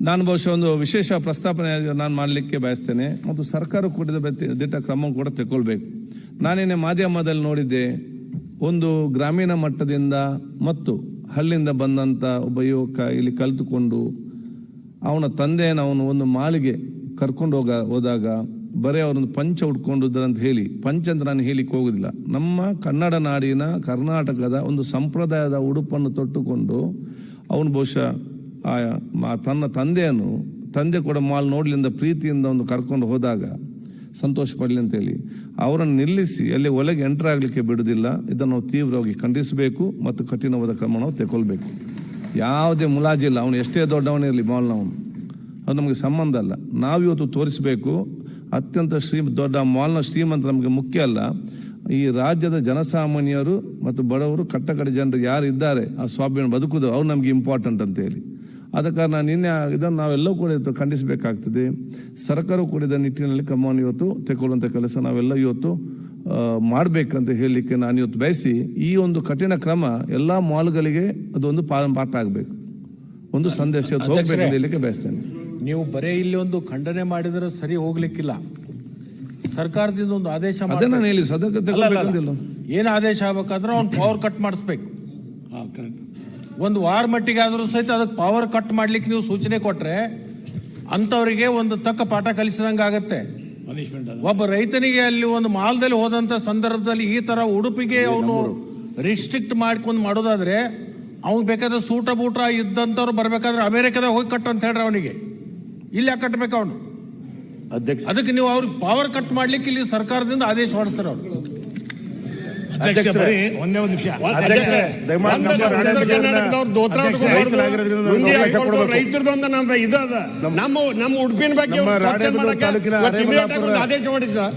ನಾನು ಬಹುಶಃ ಒಂದು ವಿಶೇಷ ಪ್ರಸ್ತಾಪನೆ ನಾನು ಮಾಡಲಿಕ್ಕೆ ಬಯಸ್ತೇನೆ. ಮತ್ತು ಸರ್ಕಾರ ಪ್ರತಿ- ದಿಟ್ಟ ಕ್ರಮ ಕೂಡ ತಗೊಳ್ಬೇಕು ನಾನೇನೆ ಮಾಧ್ಯಮದಲ್ಲಿ ನೋಡಿದ್ದೆ, ಒಂದು ಗ್ರಾಮೀಣ ಮಟ್ಟದಿಂದ ಮತ್ತು ಹಳ್ಳಿಯಿಂದ ಬಂದಂಥ ಒಬ್ಬ ಯುವಕ ಇಲ್ಲಿ ಕಲಿತುಕೊಂಡು ಅವನ ತಂದೆಯನ್ನು ಅವನು ಒಂದು ಮಾಳಿಗೆ ಕರ್ಕೊಂಡು ಹೋಗ ಹೋದಾಗ ಬರೀ ಅವರೊಂದು ಪಂಚ ಅಂತ ಹೇಳಿ, ಪಂಚ ಅಂತ ನಾನು ಹೇಳಿಕ್ಕೆ ಹೋಗೋದಿಲ್ಲ. ನಮ್ಮ ಕನ್ನಡ ನಾಡಿನ ಕರ್ನಾಟಕದ ಒಂದು ಸಂಪ್ರದಾಯದ ಉಡುಪನ್ನು ತೊಟ್ಟುಕೊಂಡು ಅವನು ಬಹುಶಃ ಆ ತನ್ನ ತಂದೆಯನ್ನು, ತಂದೆ ಕೂಡ ಮಾಲ್ ನೋಡ್ಲಿಂದ ಪ್ರೀತಿಯಿಂದ ಒಂದು ಕರ್ಕೊಂಡು ಹೋದಾಗ ಸಂತೋಷ ಪಡಲಿ ಅಂತೇಳಿ ಅವರನ್ನು ನಿಲ್ಲಿಸಿ ಅಲ್ಲಿ ಒಳಗೆ ಎಂಟರ್ ಆಗಲಿಕ್ಕೆ ಬಿಡುವುದಿಲ್ಲ ಇದನ್ನು ನಾವು ತೀವ್ರವಾಗಿ ಖಂಡಿಸಬೇಕು ಮತ್ತು ಕಠಿಣವಾದ ಕ್ರಮ ನಾವು ತಗೊಳ್ಬೇಕು ಯಾವುದೇ ಮುಲಾಜಿಲ್ಲ ಅವನು ಎಷ್ಟೇ ದೊಡ್ಡವನಿರಲಿ ಮಾಲ್ನವನು ಅದು ನಮಗೆ ಸಂಬಂಧ ಅಲ್ಲ. ನಾವಿವತ್ತು ತೋರಿಸಬೇಕು. ಅತ್ಯಂತ ಶ್ರೀ, ದೊಡ್ಡ ಮಾಲ್ನ ಶ್ರೀಮಂತ ನಮಗೆ ಮುಖ್ಯ ಅಲ್ಲ. ಈ ರಾಜ್ಯದ ಜನಸಾಮಾನ್ಯರು ಮತ್ತು ಬಡವರು ಕಟ್ಟಕಡೆ ಜನರು ಯಾರು ಇದ್ದಾರೆ ಆ ಸ್ವಾಭಿಮಾನ ಬದುಕುದು ಅವ್ರು ನಮಗೆ ಇಂಪಾರ್ಟೆಂಟ್ ಅಂತ ಹೇಳಿ ಆದ ಕಾರಣ ನಿನ್ನೆ ಇದನ್ನು ನಾವೆಲ್ಲವೂ ಕೂಡ ಇವತ್ತು ಖಂಡಿಸಬೇಕಾಗ್ತದೆ. ಸರ್ಕಾರ ಕೂಡ ಇದರ ನಿಟ್ಟಿನಲ್ಲಿ ಕ್ರಮವನ್ನು ಇವತ್ತು ತೆಗೊಳ್ಳುವಂಥ ಕೆಲಸ ನಾವೆಲ್ಲ ಇವತ್ತು ಮಾಡಬೇಕಂತ ಹೇಳಲಿಕ್ಕೆ ನಾನು ಇವತ್ತು ಬಯಸಿ ಈ ಒಂದು ಕಠಿಣ ಕ್ರಮ ಎಲ್ಲ ಮಾಲ್ಗಳಿಗೆ ಅದೊಂದು ಪಾಠ ಆಗಬೇಕು. ಒಂದು ಸಂದೇಶ ಹೇಳಲಿಕ್ಕೆ ಬಯಸ್ತೇನೆ. ನೀವು ಬರೇ ಇಲ್ಲಿ ಒಂದು ಖಂಡನೆ ಮಾಡಿದರೆ ಸರಿ ಹೋಗ್ಲಿಕ್ಕಿಲ್ಲ. ಸರ್ಕಾರದಿಂದ ಒಂದು ಆದೇಶ. ನಾನು ಏನ್ ಆದೇಶ ಆಗ್ಬೇಕಾದ್ರೆ ಅವ್ನು ಪವರ್ ಕಟ್ ಮಾಡಿಸ್ಬೇಕು. ಒಂದು ವಾರ ಮಟ್ಟಿಗೆ ಆದ್ರೂ ಸಹಿತ ಅದಕ್ಕೆ ಪವರ್ ಕಟ್ ಮಾಡ್ಲಿಕ್ಕೆ ನೀವು ಸೂಚನೆ ಕೊಟ್ಟರೆ ಅಂತವರಿಗೆ ಒಂದು ತಕ್ಕ ಪಾಠ ಕಲಿಸಿದಂಗೆ ಆಗತ್ತೆ. ಒಬ್ಬ ರೈತನಿಗೆ ಅಲ್ಲಿ ಒಂದು ಮಾಲ್ದಲ್ಲಿ ಹೋದಂತ ಸಂದರ್ಭದಲ್ಲಿ ಈ ತರ ಉಡುಪಿಗೆ ಅವನು ರಿಸ್ಟ್ರಿಕ್ಟ್ ಮಾಡ್ಕೊಂಡು ಮಾಡೋದಾದ್ರೆ ಅವ್ನು ಬೇಕಾದ್ರೆ ಸೂಟ ಬೂಟ ಇದ್ದಂಥವ್ರು ಬರ್ಬೇಕಾದ್ರೆ ಅಮೆರಿಕದಾಗ ಹೋಗಿ ಕಟ್ ಅಂತ ಹೇಳ್ರಿ ಅವನಿಗೆ. ಇಲ್ಲಿ ಯಾಕೆ ಕಟ್ಬೇಕು ಅವನು. ಅಧ್ಯಕ್ಷ ಅದಕ್ಕೆ ನೀವು ಅವ್ರಿಗೆ ಪವರ್ ಕಟ್ ಮಾಡ್ಲಿಕ್ಕೆ ಇಲ್ಲಿ ಸರ್ಕಾರದಿಂದ ಆದೇಶ ಹೊರಡಿಸ್ತಾರೆ ಅವ್ರು. ಅಧ್ಯಕ್ಷ ಬರೀ ಒಂದೇ ಒಂದು ನಿಮಿಷ. ದಯಮಾಡಿ ನಮ್ಮ ರೈತರದೊಂದು ನಮ್ಮ ಇದದ ನಮ್ಮ ನಮ್ಮ ಉಡುಪಿನ ಬಗ್ಗೆ ಆದೇಶ ಸರ್.